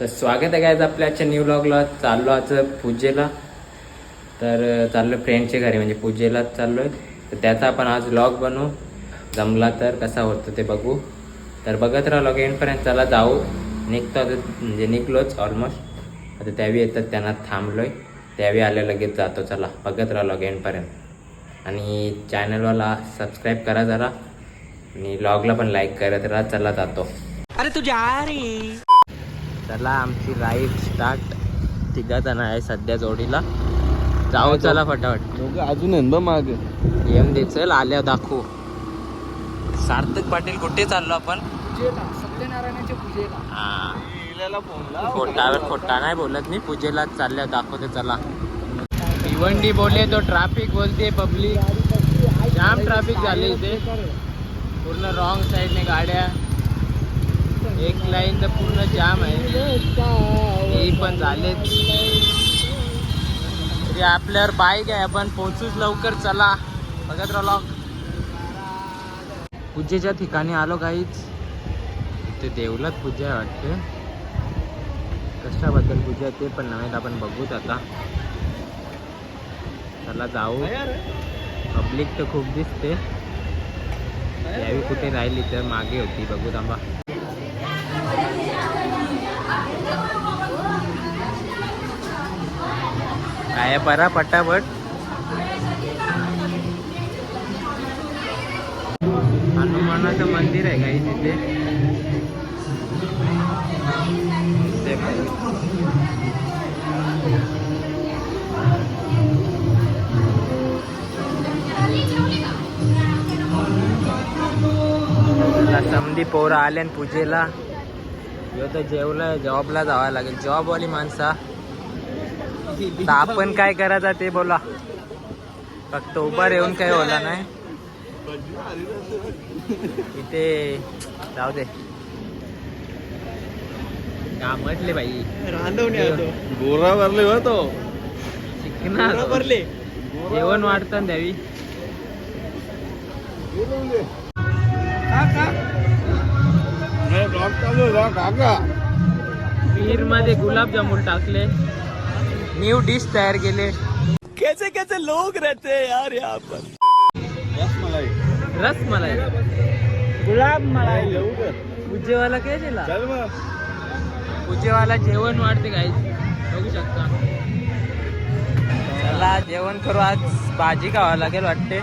तर स्वागत आहे काय आपल्या आजच्या न्यू ब्लॉगला चाललो आज पूजेला. तर चाललो फ्रेंडच्या घरी म्हणजे पूजेलाच चाललो आहे तर त्याचा आपण आज ब्लॉग बनवू. जमला तर कसा होतो ते बघू. तर बघत राहा लॉग एंडपर्यंत चला जाऊ. निघतो आता म्हणजे निघलोच ऑलमोस्ट आता त्यावेळी येतात त्यांना थांबलो आहे त्यावेळी आल्या लगेच जातो चला. बघत राहा लॉग एंडपर्यंत आणि चॅनलवाला सबस्क्राईब करा जरा. आणि ब्लॉगला पण लाईक करत राहा चला जातो. अरे तुझ्या चला आमची राईड स्टार्ट तिघा जण आहे सध्या जोडीला. जाऊ चला फटाफट. दोघं अजून आहे ना माग. येऊन दे चल आल्यावर दाखवू. सार्थक पाटील कुठे चाललो आपण? सत्यनारायणाच्या पूजेला. हा. खोटावर खोटा नाही बोलत मी पूजेला चालल्या दाखवते चला. भिवंडी बोले तो ट्रॅफिक बोलते पब्लिक जाम ट्रॅफिक झाले इथे. पूर्ण रॉंग साईडने गाड्या. एक लाईन तर पूर्ण जाम आहे. हे पण झालेच तरी आपल्यावर बाईक आहे आपण पोहोचूच लवकर चला. बघत राहिलो पूजेच्या ठिकाणी आलो काहीच. ते देवलात पूजा आहे वाटते. कशाबद्दल पूजा आहे ते पण नव्हे आपण बघूच आता. चला जाऊ. पब्लिक तर खूप दिसते. यावी कुठे राहिली तर मागे होती बघू थांबा. काय परा पटापट. हनुमानाचं मंदिर आहे काही तिथे समधी पोरं आले पूजेला. ह्यो तर जेवलं जॉबला जावं लागेल. जॉबवाली माणसा. तर आपण काय करायचं ते बोला. फक्त उभा येऊन काही होला नाही. इथे जाऊ दे. का म्हटले बाई. गोरा भरले हो तो. शिकणार. जेवण वाढतं द्यावी पीरमध्ये गुलाबजामुन टाकले. न्यू डिश तयार केले. कैसे कैसे लोग रहते हैं यार यहाँ पर? रसमलाई। रस मलाई गुलाब मलाई पूजेवाला काय दिला चल मग। पूजेवाला जेवण वाढते काही बघू शकता. चला जेवण करू आज. भाजी खावा लागेल वाटते.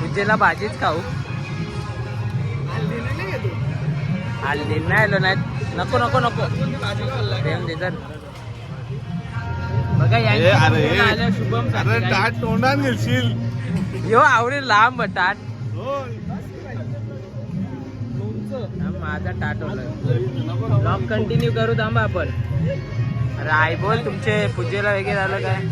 पूजेला भाजीच खाऊ. हल्ली नाही आलो नाही. नको नको नको. प्रेम दे. बघा शुभम अरे तोंडात घेशील. काही. यो आवडेल लांब टाट. माझा टाट ब्लॉग कंटिन्यू करू थांबा आपण. अरे आई बोल तुमचे पूजेला वगैरे आलं काय?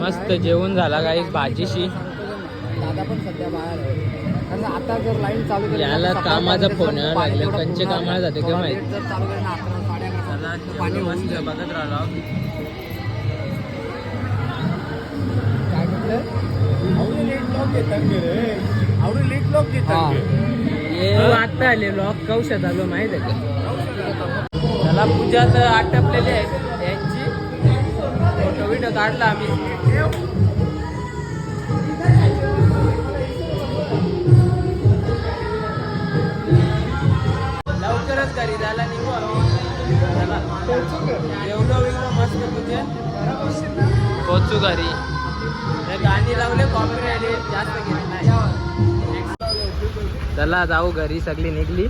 मस्त जेवण झाला काही भाजीशी. दादा पण सध्या बाहेर आता जर लाईन चालू केली याला कामाचा फोन लागले. कंचे कामाला जाते थोडा का माहीत? जर चालू केलं ना अकरा साडे अकरा पाणी मस्त बघत राहिलो काय म्हटलं? आवडे लेट लोक येतात की रे? आवडे लेट लोक येतात की. हे. आता आले ब्लॉग कौशात आलो माहीत आहे का? त्याला पूजा तर आटपलेली आहे यांची फोटो बिटो काढला आम्ही. पोचू घरी हे गाणी लावले कॉपी जास्त चला जाऊ घरी सगळी निघली.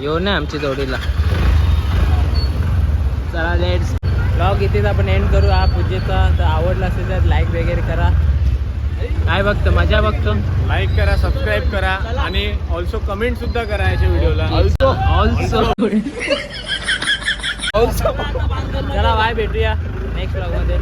येऊ ना आमची जोडीला. चला लेट्स ब्लॉग इथेच आपण एंड करू. हा पूजेचा तर आवडला असेल तर लाईक वगैरे करा. काय बघतो? मजा बघतो? लाईक करा सबस्क्राईब करा आणि ऑल्सो कमेंट सुद्धा करा याच्या व्हिडिओला ऑल्सो ऑल्सो चला बाय भेटूया नेक्स्ट ब्लॉगमध्ये